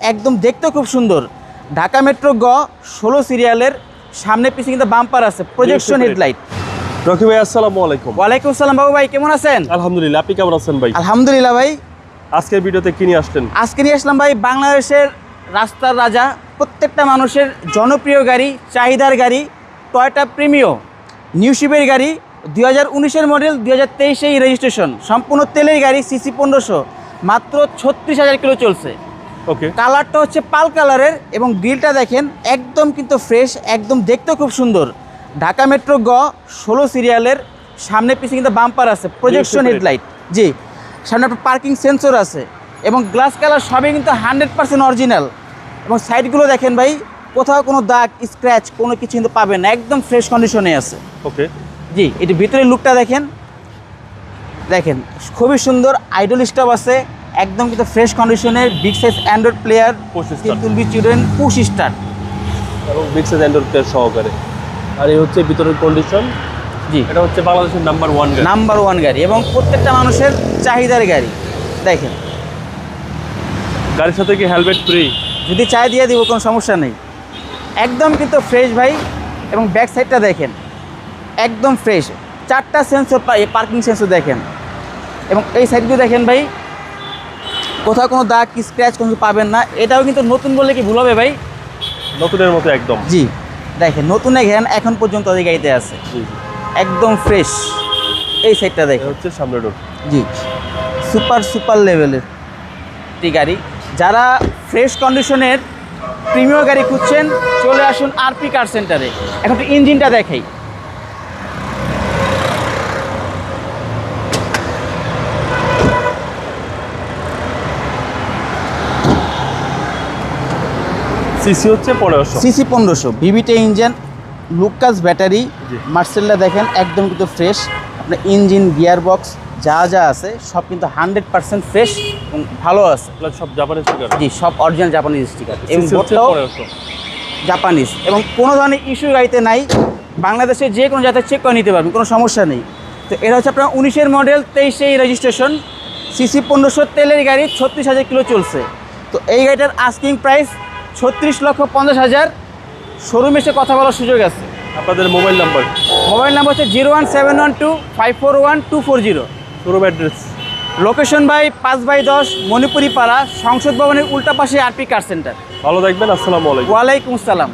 একদম দেখতে খুব সুন্দর। ঢাকা মেট্রো গ ষোলো সিরিয়ালের সামনে পিছিয়ে কিন্তু বাম্পার আছে প্রজেকশন। হেডলাইট রকি ভাই আসসালামু আলাইকুম। ওয়ালাইকুম আসসালাম বাবু ভাই কেমন আছেন? আলহামদুলিল্লাহ আপনি কেমন আছেন ভাই? আলহামদুলিল্লাহ ভাই। আজকের ভিডিওতে কি নিয়ে আসলেন? আজকে নিয়ে আসলাম ভাই বাংলাদেশের রাস্তার রাজা প্রত্যেকটা মানুষের জনপ্রিয় গাড়ি চাহিদার গাড়ি টয়টা প্রিমিও নিউশিপের গাড়ি দুই হাজার উনিশের মডেল দুই হাজার তেইশেই রেজিস্ট্রেশন সম্পূর্ণ তেলের গাড়ি সিসি পনেরোশো। মাত্র ছত্রিশ হাজার কিলো চলছে। ওকে কালারটা হচ্ছে পাল কালারের এবং গ্রিলটা দেখেন একদম কিন্তু ফ্রেশ একদম দেখতে খুব সুন্দর। ঢাকা মেট্রো গ ষোলো সিরিয়ালের সামনে পিছিয়ে কিন্তু বাম্পার আছে প্রজেকশন। হেডলাইট জি সামনে আপনার পার্কিং সেন্সর আছে এবং গ্লাস কালার সবই কিন্তু হান্ড্রেড পার্সেন্ট অরিজিনাল এবং সাইডগুলো দেখেন ভাই কোথাও কোনো দাগ স্ক্র্যাচ কোনো কিছু কিন্তু পাবেন না একদম ফ্রেশ কন্ডিশনে আছে। ওকে জি এটি ভিতরের লুকটা দেখেন। দেখেন খুবই সুন্দর আইডল স্টপ আছে। একদম কিন্তু ফ্রেশ কন্ডিশনের বিগ সাইজ অ্যান্ড্রয়েড প্লেয়ার। কিন্তু বি চিলড্রেন পুশ স্টার এবং মিক্সেস অ্যান্ড্রয়েড প্লেয়ার সহকারে। আর এই হচ্ছে ভিতরের কন্ডিশন জি। এটা হচ্ছে বাংলাদেশের নাম্বার ওয়ান গাড়ি। নাম্বার ওয়ান গাড়ি এবং প্রত্যেকটা মানুষের চাহিদার গাড়ি। দেখেন। গাড়ির সাথে কি হেলমেট ফ্রি যদি চাই দিয়ে দিব কোনো সমস্যা নেই। একদম কিন্তু ফ্রেশ ভাই। এবং ব্যাক সাইডটা দেখেন। একদম ফ্রেশ চারটা সেন্সর পার্কিং সেন্সর দেখেন। এবং এই সাইডগুলো দেখেন ভাই কোথাও কোনো দাগ স্ক্র্যাচ কোনো পাবেন না এটাও কিন্তু নতুন বলে কি ভুল হবে ভাই? নতুনের মতো একদম। জি দেখেন নতুন ঘ্যান এখন পর্যন্ত ওই গাড়িতে আছে। জি একদম ফ্রেশ এই সাইডটা দেখেন। হচ্ছে সামনে ডোর জি সুপার সুপার লেভেলের একটি গাড়ি। যারা ফ্রেশ কন্ডিশনের প্রিমিয়ার গাড়ি খুঁজছেন চলে আসুন আরপি কার সেন্টারে এখন ইঞ্জিনটা দেখাই। সিসি হচ্ছে পনেরোশো। সিসি পনেরোশো। ভিভিটে ইঞ্জিন লুকাস ব্যাটারি। মার্সেলটা দেখেন একদম কিন্তু ফ্রেশ। আপনার ইঞ্জিন গিয়ার বক্স যা যা আছে সব কিন্তু হান্ড্রেড পার্সেন্ট ফ্রেশ এবং ভালো আছে। সব জাপানি স্পিকার জি সব অরিজিনাল জাপানিজ স্টিকার এবং বোর্ডটাও জাপানিজ এবং কোনো ধরনের ইস্যু গাড়িতে নাই। বাংলাদেশে যে কোনো জায়গায় চেক করে নিতে পারবেন কোনো সমস্যা নেই। তো এটা হচ্ছে আপনার উনিশের মডেল তেইশেই রেজিস্ট্রেশন সিসি পনেরোশো তেলের গাড়ি ছত্রিশ হাজার কিলো চলছে। তো এই গাড়িটার আস্কিং প্রাইস ছত্রিশ লক্ষ পঞ্চাশ হাজার শোরুম এসে কথা বলার সুযোগ আছে। আপনাদের মোবাইল নাম্বার? মোবাইল নাম্বার হচ্ছে zero one seven one two five four one two four zero. Showroom address location by পাঁচ বাই দশ মণিপুরি পাড়া সংসদ ভবনের উল্টা পাশে আরপি কার সেন্টার ভালো থাকবেন আসসালামু আলাইকুম। ওয়ালাইকুম আসসালাম।